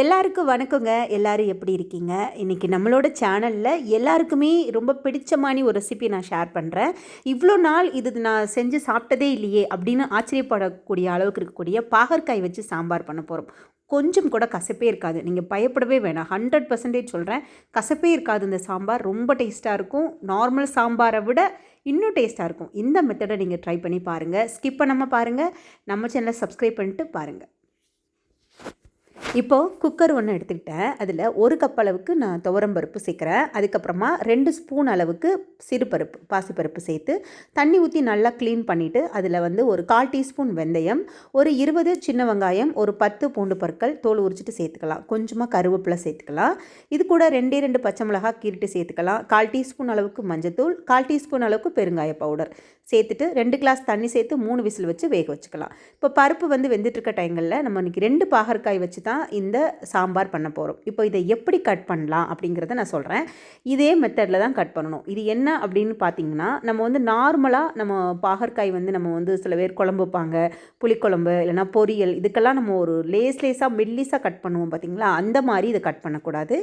எல்லாருக்கும் வணக்கங்க. எல்லாரும் எப்படி இருக்கீங்க? இன்றைக்கி நம்மளோட சேனலில் எல்லாருக்குமே ரொம்ப பிடிச்சமான ஒரு ரெசிபி நான் ஷேர் பண்ணுறேன் இவ்வளோ நாள் இது நான் செஞ்சு சாப்பிட்டதே இல்லையே அப்படின்னு ஆச்சரியப்படக்கூடிய அளவுக்கு இருக்கக்கூடிய பாகற்காய் வச்சு சாம்பார் பண்ண போகிறோம் கொஞ்சம் கூட கசப்பே இருக்காது. நீங்கள் பயப்படவே வேணாம். ஹண்ட்ரட் பர்சன்டேஜ் சொல்கிறேன் கசப்பே இருக்காது இந்த சாம்பார். ரொம்ப டேஸ்ட்டாக இருக்கும். நார்மல் சாம்பாரை விட இன்னும் டேஸ்ட்டாக இருக்கும். இந்த மெத்தடை நீங்கள் ட்ரை பண்ணி பாருங்கள் ஸ்கிப் பண்ணாமல் பாருங்கள் நம்ம சேனலை சப்ஸ்கிரைப் பண்ணிட்டு பாருங்கள் இப்போது குக்கர் ஒன்று எடுத்துக்கிட்டேன். அதில் ஒரு கப் அளவுக்கு நான் துவரம்பருப்பு சேர்க்குறேன். அதுக்கப்புறமா ரெண்டு ஸ்பூன் அளவுக்கு சிறுபருப்பு பாசிப்பருப்பு சேர்த்து தண்ணி ஊற்றி நல்லா க்ளீன் பண்ணிவிட்டு அதில் வந்து ஒரு கால் டீஸ்பூன் வெந்தயம் ஒரு இருபது சின்ன வெங்காயம் ஒரு பத்து பூண்டு பற்கள் தோல் உரிச்சிட்டு சேர்த்துக்கலாம். கொஞ்சமாக கருவேப்பிலை சேர்த்துக்கலாம். இது கூட ரெண்டே ரெண்டு பச்சை மிளகாய் கீரிட்டு சேர்த்துக்கலாம். கால் டீஸ்பூன் அளவுக்கு மஞ்சத்தூள் கால் டீஸ்பூன் அளவுக்கு பெருங்காய பவுடர் சேர்த்துட்டு ரெண்டு கிளாஸ் தண்ணி சேர்த்து மூணு விசில் வச்சு வேக வச்சுக்கலாம். இப்போ பருப்பு வந்து வெந்துட்டுருக்க டைங்களில் நம்ம இன்றைக்கி ரெண்டு பாகற்காய் வச்சு தான் இந்த சாம்பார் பண்ண போகிறோம் இப்போ இதை எப்படி கட் பண்ணலாம் அப்படிங்கிறத நான் சொல்கிறேன் இதே மெத்தடில் தான் கட் பண்ணணும். இது என்ன அப்படின்னு பார்த்தீங்கன்னா நம்ம வந்து நார்மலாக நம்ம பாகற்காய் வந்து நம்ம வந்து சில பேர் குழம்பு வைப்பாங்க. புளிக்குழம்பு இல்லைனா பொரியல் இதுக்கெல்லாம் நம்ம ஒரு லேஸ் லேஸாக மெல்லிஸாக கட் பண்ணுவோம் பார்த்தீங்களா அந்த மாதிரி இதை கட் பண்ணக்கூடாது.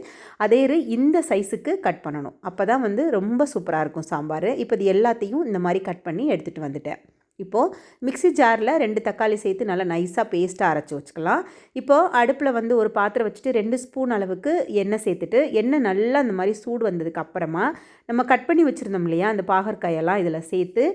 அதே இந்த சைஸுக்கு கட் பண்ணணும். அப்போ தான் வந்து ரொம்ப சூப்பராக இருக்கும் சாம்பார். இப்போ இது எல்லாத்தையும் இந்த மாதிரி கட் பண்ணி எடுத்துகிட்டு வந்துட்டேன். இப்போது மிக்ஸி ஜாரில் ரெண்டு தக்காளி சேர்த்து நல்லா நைஸாக பேஸ்ட்டாக அரைச்சி வச்சுக்கலாம். இப்போது அடுப்பில் வந்து ஒரு பாத்திரம் வச்சுட்டு ரெண்டு ஸ்பூன் அளவுக்கு எண்ணெய் சேர்த்துட்டு எண்ணெய் நல்லா அந்த மாதிரி சூடு வந்ததுக்கு அப்புறமா நம்ம கட் பண்ணி வச்சுருந்தோம் இல்லையா அந்த பாகற்காயெல்லாம் இதில் சேர்த்து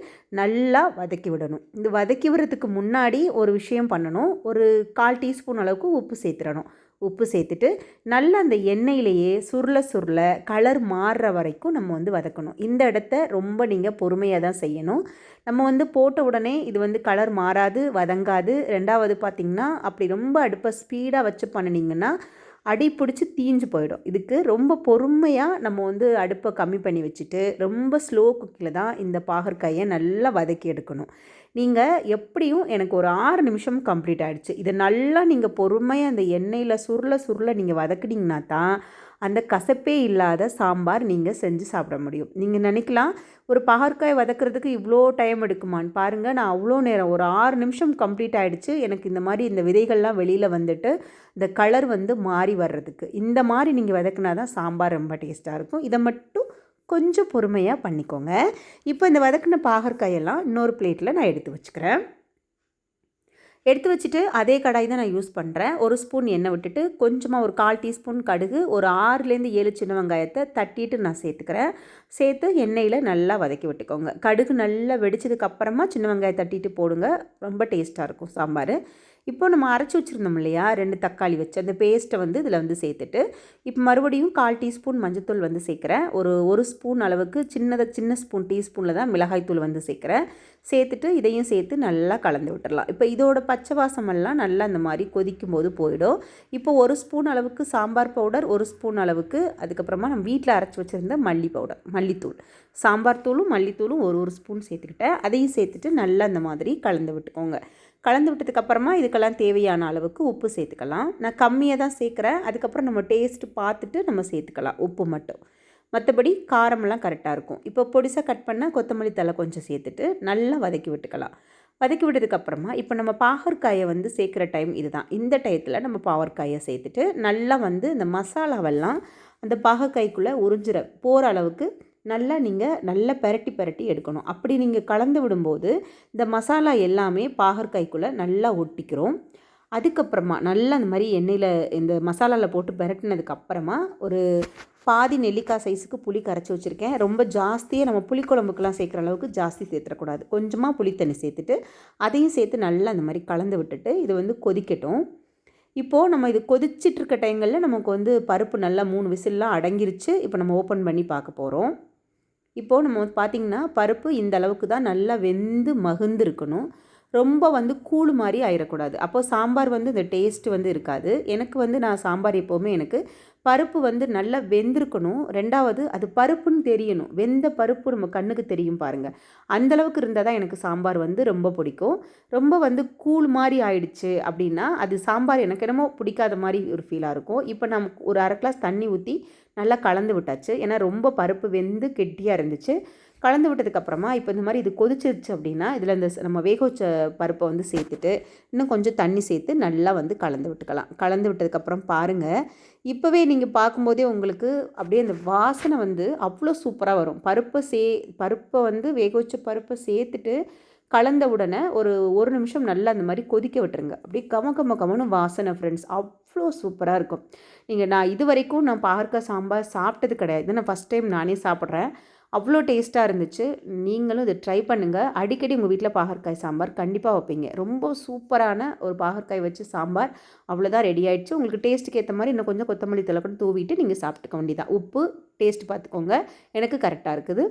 நல்லா வதக்கி விடணும். இந்த வதக்கி விடுறதுக்கு முன்னாடி ஒரு விஷயம் பண்ணணும். ஒரு கால் டீஸ்பூன் அளவுக்கு உப்பு சேர்த்துடணும். உப்பு சேர்த்துட்டு நல்லா அந்த எண்ணெயிலேயே சுருள சுருள கலர் மாறுற வரைக்கும் நம்ம வந்து வதக்கணும். இந்த இடத்த ரொம்ப நீங்கள் பொறுமையாக தான் செய்யணும். நம்ம வந்து போட்ட உடனே இது வந்து கலர் மாறாது வதங்காது. ரெண்டாவது பார்த்திங்கன்னா அப்படி ரொம்ப அடுப்பை ஸ்பீடாக வச்சு பண்ணினீங்கன்னா அடி பிடிச்சி தீஞ்சு போயிடும். இதுக்கு ரொம்ப பொறுமையாக நம்ம வந்து அடுப்பை கம்மி பண்ணி வச்சுட்டு ரொம்ப ஸ்லோ குக்கில் தான் இந்த பாகற்காயை நல்லா வதக்கி எடுக்கணும். நீங்கள் எப்படியும் எனக்கு ஒரு ஆறு நிமிஷம் கம்ப்ளீட் ஆகிடுச்சு இதை நல்லா நீங்கள் பொறுமையாக அந்த எண்ணெயில் சுருள சுருள நீங்கள் வதக்குனீங்கன்னா தான் அந்த கசப்பே இல்லாத சாம்பார் நீங்கள் செஞ்சு சாப்பிட முடியும். நீங்கள் நினைக்கலாம் ஒரு பகற்காய் வதக்கிறதுக்கு இவ்வளோ டைம் எடுக்குமான்னு. பாருங்கள் நான் அவ்வளோ நேரம் ஒரு ஆறு நிமிஷம் கம்ப்ளீட் ஆகிடுச்சு எனக்கு இந்த மாதிரி இந்த விதைகள்லாம் வெளியில் வந்துட்டு இந்த கலர் வந்து மாறி வர்றதுக்கு. இந்த மாதிரி நீங்கள் வதக்குனா தான் சாம்பார் ரொம்ப டேஸ்ட்டாக இருக்கும். இதை மட்டும் கொஞ்சம் பொறுமையாக பண்ணிக்கோங்க. இப்போ இந்த வதக்கின பாகற்காயெல்லாம் இன்னொரு பிளேட்டில் நான் எடுத்து வச்சுக்கிறேன். எடுத்து வச்சுட்டு அதே கடாய் தான் நான் யூஸ் பண்ணுறேன் ஒரு ஸ்பூன் எண்ணெய் விட்டுட்டு கொஞ்சமாக ஒரு கால் டீஸ்பூன் கடுகு ஒரு ஆறுலேருந்து ஏழு சின்ன வெங்காயத்தை தட்டிட்டு நான் சேர்த்துக்கிறேன். சேர்த்து எண்ணெயில் நல்லா வதக்கி விட்டுக்கோங்க. கடுகு நல்லா வெடிச்சதுக்கு அப்புறமா சின்ன வெங்காயம் தட்டிட்டு போடுங்க. ரொம்ப டேஸ்ட்டாக இருக்கும் சாம்பார். இப்போ நம்ம அரைச்சி வச்சுருந்தோம் இல்லையா? ரெண்டு தக்காளி வச்சு அந்த பேஸ்ட்டை வந்து இதில் வந்து சேர்த்துட்டு இப்போ மறுபடியும் கால் டீஸ்பூன் மஞ்சத்தூள் வந்து சேர்க்குறேன். ஒரு ஒரு ஸ்பூன் அளவுக்கு சின்னதாக சின்ன ஸ்பூன் டீஸ்பூனில் தான் மிளகாய்த்தூள் வந்து சேர்க்குறேன். சேர்த்துட்டு இதையும் சேர்த்து நல்லா கலந்து விட்டுடலாம் இப்போ இதோட பச்சை வாசமெல்லாம் நல்லா அந்த மாதிரி கொதிக்கும் போது போயிடும். இப்போ ஒரு ஸ்பூன் அளவுக்கு சாம்பார் பவுடர் ஒரு ஸ்பூன் அளவுக்கு அதுக்கப்புறமா நம்ம வீட்டில் அரைச்சி வச்சுருந்த மல்லி பவுடர் மல்லித்தூள். சாம்பார் தூளும் மல்லித்தூளும் ஒரு ஒரு ஸ்பூன் சேர்த்துக்கிட்டேன். அதையும் சேர்த்துட்டு நல்லா அந்த மாதிரி கலந்து விட்டுக்கோங்க. கலந்து விட்டதுக்கப்புறமா இதுக்கெல்லாம் தேவையான அளவுக்கு உப்பு சேர்த்துக்கலாம். நான் கம்மியாக தான் சேர்க்குறேன். அதுக்கப்புறம் நம்ம டேஸ்ட்டு பார்த்துட்டு நம்ம சேர்த்துக்கலாம். உப்பு மட்டும். மற்றபடி காரமெல்லாம் கரெக்டாக இருக்கும். இப்போ பொடிசாக கட் பண்ணால் கொத்தமல்லி தலை கொஞ்சம் சேர்த்துட்டு நல்லா வதக்கி விட்டுக்கலாம். வதக்கி விட்டதுக்கப்புறமா இப்போ நம்ம பாகற்காயை வந்து சேர்க்குற டைம் இதுதான். இந்த டயத்தில் நம்ம பாகற்காயை சேர்த்துட்டு நல்லா வந்து இந்த மசாலாவெல்லாம் அந்த பாகற்காய்க்குள்ளே உறிஞ்சிற போகிற அளவுக்கு நல்லா நீங்கள் நல்லா பெரட்டி பெரட்டி எடுக்கணும். அப்படி நீங்கள் கலந்து விடும்போது இந்த மசாலா எல்லாமே பாகற்காய்க்குள்ளே நல்லா ஒட்டிக்கிறோம். அதுக்கப்புறமா நல்லா அந்த மாதிரி எண்ணெயில் இந்த மசாலாவில் போட்டு பெரட்டினதுக்கு அப்புறமா ஒரு பாதி நெல்லிக்காய் சைஸுக்கு புளி கரைச்சி வச்சுருக்கேன். ரொம்ப ஜாஸ்தியாக நம்ம புளிக்குழம்புக்கெலாம் சேர்க்குற அளவுக்கு ஜாஸ்தி சேர்த்துடக்கூடாது. கொஞ்சமாக புளித்தண்ணி சேர்த்துட்டு அதையும் சேர்த்து நல்லா அந்த மாதிரி கலந்து விட்டுட்டு இது வந்து கொதிக்கட்டும். இப்போது நம்ம இது கொதிச்சிட்ருக்க டைங்களில் நமக்கு வந்து பருப்பு நல்லா மூணு விசில்லாம் அடங்கிருச்சு. இப்போ நம்ம ஓப்பன் பண்ணி பார்க்க போகிறோம் இப்போது நம்ம பார்த்திங்கன்னா பருப்பு இந்த அளவுக்கு தான் நல்லா வெந்து மகுந்து இருக்கணும் ரொம்ப வந்து கூழ் மாதிரி ஆயிடக்கூடாது அப்போது சாம்பார் வந்து இந்த டேஸ்ட்டு வந்து இருக்காது. எனக்கு வந்து நான் சாம்பார் எப்போவுமே எனக்கு பருப்பு வந்து நல்லா வெந்திருக்கணும். ரெண்டாவது அது பருப்புன்னு தெரியணும். வெந்த பருப்பு நம்ம கண்ணுக்கு தெரியும் பாருங்கள் அந்தளவுக்கு இருந்தால் தான் எனக்கு சாம்பார் வந்து ரொம்ப பிடிக்கும். ரொம்ப வந்து கூழ் மாதிரி ஆயிடுச்சு அப்படின்னா அது சாம்பார் எனக்கு என்னமோ பிடிக்காத மாதிரி ஒரு ஃபீலாக இருக்கும். இப்போ நம்ம ஒரு அரை கிளாஸ் தண்ணி ஊற்றி நல்லா கலந்து விட்டாச்சு. ஏன்னா ரொம்ப பருப்பு வெந்து கெட்டியாக இருந்துச்சு. கலந்து விட்டதுக்கப்புறமா இப்போ இந்த மாதிரி இது கொதிச்சிருச்சு அப்படின்னா இதில் இந்த நம்ம வேக வச்ச பருப்பை வந்து சேர்த்துட்டு இன்னும் கொஞ்சம் தண்ணி சேர்த்து நல்லா வந்து கலந்து விட்டுக்கலாம். கலந்து விட்டதுக்கப்புறம் பாருங்கள் இப்போவே நீங்கள் பார்க்கும்போதே உங்களுக்கு அப்படியே அந்த வாசனை வந்து அவ்வளோ சூப்பராக வரும். பருப்பை சே பருப்பை வந்து வேக வச்ச பருப்பை சேர்த்துட்டு கலந்த உடனே ஒரு ஒரு நிமிஷம் நல்லா அந்த மாதிரி கொதிக்க விட்டுருங்க. அப்படியே கம கம கமனு வாசனை ஃப்ரெண்ட்ஸ் அவ்வளோ சூப்பராக இருக்கும். நீங்கள் நான் இது வரைக்கும் நான் பார்க்க சாம்பார் சாப்பிட்டது கிடையாது. நான் ஃபஸ்ட் டைம் நானே சாப்பிட்றேன். அவ்வளோ டேஸ்ட்டாக இருந்துச்சு. நீங்களும் இதை ட்ரை பண்ணுங்கள் அடிக்கடி உங்கள் வீட்டில் பாகற்காய் சாம்பார் கண்டிப்பாக வைப்பீங்க. ரொம்ப சூப்பரான ஒரு பாகற்காய் வச்சு சாம்பார். அவ்வளோதான் ரெடி ஆகிடுச்சு உங்களுக்கு டேஸ்ட்டுக்கு ஏற்ற மாதிரி இன்னும் கொஞ்சம் கொத்தமல்லி தலை கூட தூவிட்டு நீங்கள் சாப்பிட்டுக்க வேண்டியதான் உப்பு டேஸ்ட் பார்த்துக்கோங்க. எனக்கு கரெக்டாக இருக்குது.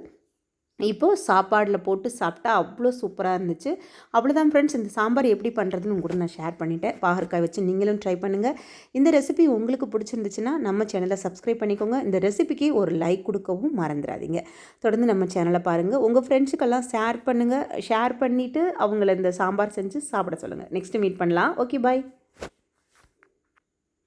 இப்போது சாப்பாடில் போட்டு சாப்பிட்டா அவ்வளோ சூப்பராக இருந்துச்சு. அவ்வளோதான் ஃப்ரெண்ட்ஸ் இந்த சாம்பார் எப்படி பண்ணுறதுன்னு கூட நான் ஷேர் பண்ணிட்டேன். பாகற்காய் வச்சு நீங்களும் ட்ரை பண்ணுங்கள் இந்த ரெசிபி உங்களுக்கு பிடிச்சிருந்துச்சுன்னா நம்ம சேனலை சப்ஸ்கிரைப் பண்ணிக்கோங்க. இந்த ரெசிபிக்கு ஒரு லைக் கொடுக்கவும் மறந்துடாதீங்க. தொடர்ந்து நம்ம சேனலை பாருங்கள் உங்கள் ஃப்ரெண்ட்ஸுக்கெல்லாம் ஷேர் பண்ணுங்கள் ஷேர் பண்ணிவிட்டு அவங்கள இந்த சாம்பார் செஞ்சு சாப்பிட சொல்லுங்கள் நெக்ஸ்ட்டு மீட் பண்ணலாம். Okay bye